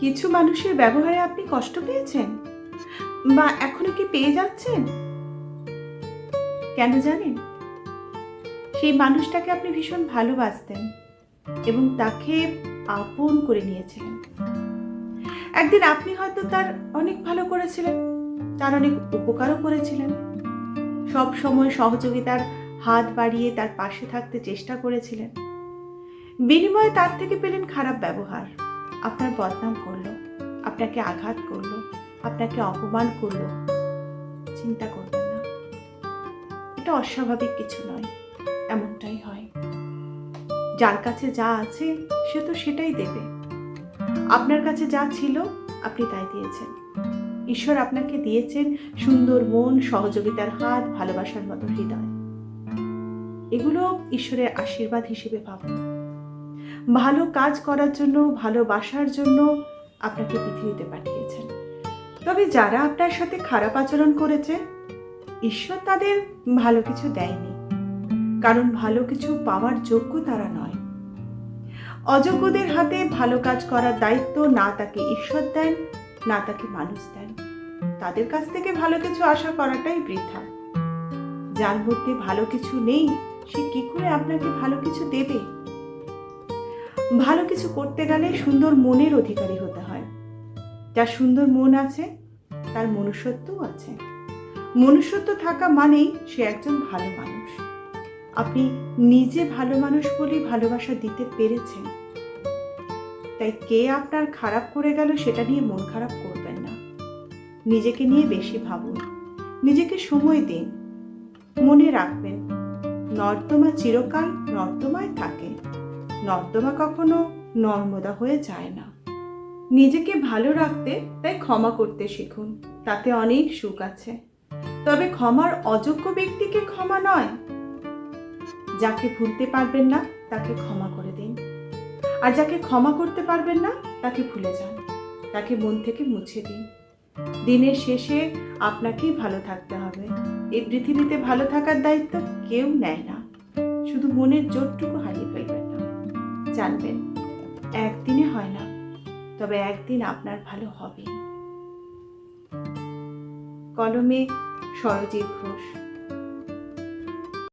কিছু মানুষের ব্যবহারে আপনি কষ্ট পেয়েছেন? বা এখনও কি পেয়ে যাচ্ছেন? কেন জানেন? সেই মানুষটাকে আপনি ভীষণ ভালোবাসতেন এবং তাকে আপন করে নিয়েছিলেন। একদিন আপনি হয়তো তার অনেক ভালো করেছিলেন, তার অনেক উপকারও করেছিলেন। সব সময় সহযোগিতার হাত বাড়িয়ে তার পাশে থাকতে চেষ্টা করেছিলেন। বিনিময়ে তার থেকে পেলেন খারাপ ব্যবহার। আপনার বদনাম করল, আপনাকে আঘাত করল, আপনাকে অপমান করল। চিন্তা করবেন না। এটা অস্বাভাবিক কিছু নয়, এমনটাই হয়। যার কাছে যা আছে, সে তো সেটাই দেবে। আপনার কাছে যা ছিল, আপনি তাই দিয়েছেন। ঈশ্বর আপনাকে দিয়েছেন সুন্দর মন, সহযোগিতার হাত, ভালোবাসার মতো হৃদয়। এগুলো ঈশ্বরের আশীর্বাদ হিসেবে ভাবুন। ভালো কাজ করার জন্য ভালোবাসার জন্য আপনাকে পৃথিবীতে পাঠিয়েছেন। তবে যারা আপনার সাথে খারাপ আচরণ করেছে, ঈশ্বর তাদের ভালো কিছু দেয়নি। কারণ ভালো কিছু পাওয়ার যোগ্য তারা নয়। অযোগ্যদের হাতে ভালো কাজ করার দায়িত্ব না তাকে ঈশ্বর দেন, না তাকে মানুষ দেন। তাদের কাছ থেকে ভালো কিছু আশা করাটাই বৃথা। যার মধ্যে ভালো কিছু নেই, সে কি করে আপনাকে ভালো কিছু দেবে? ভালো কিছু করতে গেলে সুন্দর মনের অধিকারী হতে হয়। যার সুন্দর মন আছে, তার মনুষ্যত্বও আছে। মনুষ্যত্ব থাকা মানেই সে একজন ভালো মানুষ। আপনি নিজে ভালো মানুষ বলেই ভালোবাসা দিতে পেরেছেন। তাই কে আপনার খারাপ করে গেল সেটা নিয়ে মন খারাপ করবেন না। নিজেকে নিয়ে বেশি ভাবুন। নিজেকে সময় দিন। মনে রাখবেন, নর্দমা চিরকাল নর্দমায় থাকে। নর্দমা কখনো নর্মদা হয়ে যায় না। নিজেকে ভালো রাখতে তাই ক্ষমা করতে শিখুন, তাতে অনেক সুখ আছে। তবে ক্ষমার অযোগ্য ব্যক্তিকে ক্ষমা নয়। যাকে ভুলতে পারবেন না, তাকে ক্ষমা করে দিন। আর যাকে ক্ষমা করতে পারবেন না, তাকে ভুলে যান। তাকে মন থেকে মুছে দিন। দিনের শেষে আপনাকেই ভালো থাকতে হবে। এই পৃথিবীতে ভালো থাকার দায়িত্ব কেউ নেয় না। শুধু মনের জোরটুকু হারিয়ে ফেলবেন। জানবেন একদিনে হয় না তবে একদিন আপনার ভালো হবে। কলমে সরজিৎ ঘোষ।